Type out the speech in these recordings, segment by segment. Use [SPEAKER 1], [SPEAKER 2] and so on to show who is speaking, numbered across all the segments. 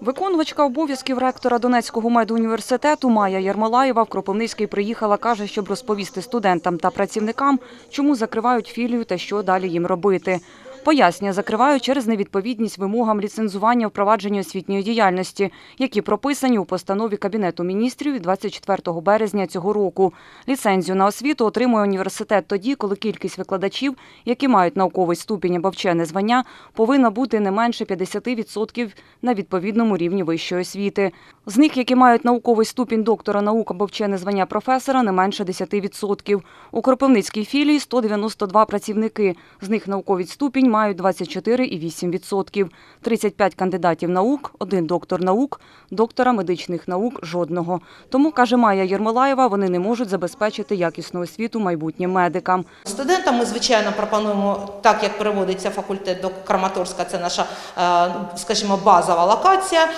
[SPEAKER 1] Виконувачка обов'язків ректора Донецького медуніверситету Майя Ярмолаєва в Кропивницький приїхала, каже, щоб розповісти студентам та працівникам, чому закривають філію та що далі їм робити. Пояснює, закривають через невідповідність вимогам ліцензування впровадження освітньої діяльності, які прописані у постанові Кабінету міністрів від 24 березня цього року. Ліцензію на освіту отримує університет тоді, коли кількість викладачів, які мають науковий ступінь або вчене звання, повинна бути не менше 50% на відповідному рівні вищої освіти. З них, які мають науковий ступінь доктора наук або вчене звання професора, не менше 10%. У Кропивницькій філії 192 працівники. З них науковий ступінь мають 24,8%. 35 кандидатів наук, один доктор наук, доктора медичних наук – жодного. Тому, каже Майя Єрмолаєва, вони не можуть забезпечити якісну освіту майбутнім медикам.
[SPEAKER 2] Студентам ми, звичайно, пропонуємо, так як переводиться факультет до Краматорська, це наша, е, скажімо, базова локація,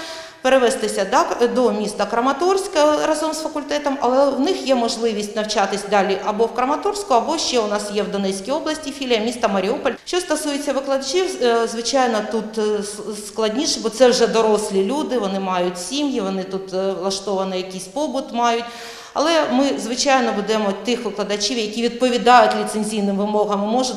[SPEAKER 2] перевестися до міста Краматорська разом з факультетом, але в них є можливість навчатись далі або в Краматорську, або ще у нас є в Донецькій області філія міста Маріуполь. Що стосується викладачів, е, звичайно, тут е, складніше, бо це вже дорослі люди, вони мають сім'ї, вони тут влаштовані влаштований якийсь побут мають. Але ми, звичайно, будемо тих викладачів, які відповідають ліцензійним вимогам, можуть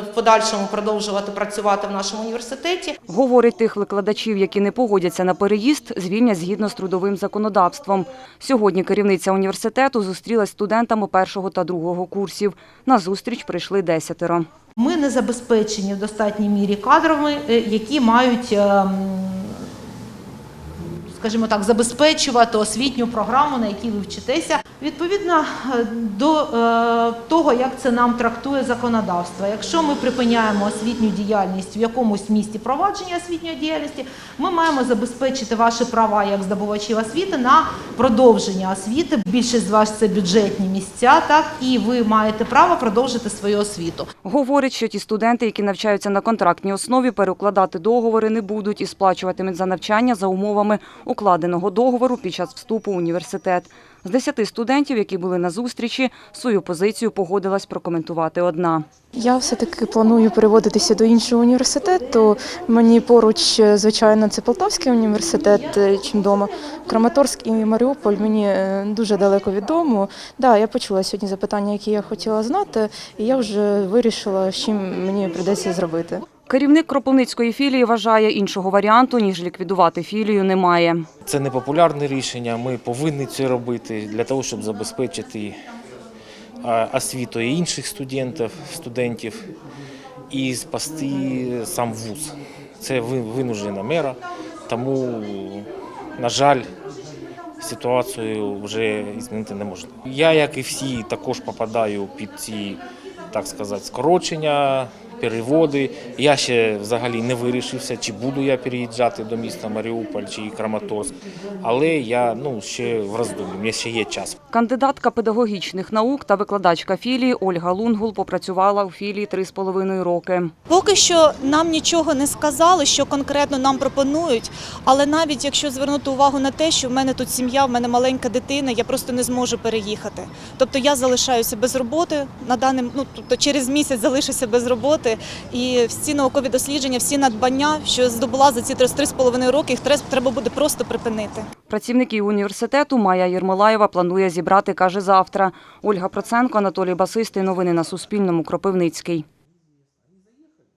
[SPEAKER 2] в подальшому продовжувати працювати в нашому університеті.
[SPEAKER 1] Говорить, тих викладачів, які не погодяться на переїзд, звільнять згідно з трудовим законодавством. Сьогодні керівниця університету зустрілась з студентами першого та другого курсів. На зустріч прийшли десятеро.
[SPEAKER 2] Ми не забезпечені в достатній мірі кадрами, е, які мають, ем, скажімо так, забезпечувати освітню програму, на якій ви вчитеся, відповідно е, до е, того, як це нам трактує законодавство. Якщо ми припиняємо освітню діяльність в якомусь місті провадження освітньої діяльності, ми маємо забезпечити ваші права як здобувачів освіти на продовження освіти. Більшість з вас це бюджетні місця, так і ви маєте право продовжити свою освіту.
[SPEAKER 1] Говорить, що ті студенти, які навчаються на контрактній основі, перекладати договори не будуть і сплачуватимуть за навчання за умовами укладеного договору під час вступу в університет. З десяти студентів, які були на зустрічі, свою позицію погодилась прокоментувати одна.
[SPEAKER 3] Я все-таки планую переводитися до іншого університету. Мені поруч, е, звичайно, це Полтавський університет, е, чим вдома. Краматорськ і Маріуполь мені е, дуже далеко від дому. Да, я почула сьогодні запитання, які я хотіла знати, і я вже вирішила, з чим мені прийдеться зробити.
[SPEAKER 1] Керівник Кропивницької філії вважає, іншого варіанту, ніж ліквідувати філію, немає.
[SPEAKER 4] Це не популярне рішення. Ми повинні це робити для того, щоб забезпечити освіту і інших студентів, студентів і спасти сам вуз. Це ви- винуждена мера, тому, на жаль, ситуацію вже змінити неможливо. Я, як і всі, також попадаю під ці, так сказати, скорочення, переводи. Я ще взагалі не вирішився, чи буду я переїжджати до міста Маріуполь чи Краматорськ. Але я ну, ще в роздумі, мені ще є час.
[SPEAKER 1] Кандидатка педагогічних наук та викладачка філії Ольга Лунгул попрацювала у філії три з половиною роки.
[SPEAKER 5] Поки що нам нічого не сказали, що конкретно нам пропонують. Але навіть якщо звернути увагу на те, що в мене тут сім'я, в мене маленька дитина, я просто не зможу переїхати. Тобто я залишаюся без роботи на даним, ну тобто через місяць залишуся без роботи. І всі наукові дослідження, всі надбання, що здобула за ці три три з половиною роки, їх треба буде просто припинити.
[SPEAKER 1] Працівників університету Майя Єрмолаєва планує зібрати, каже, завтра. Ольга Проценко, Анатолій Басистий. Новини на Суспільному. Кропивницький.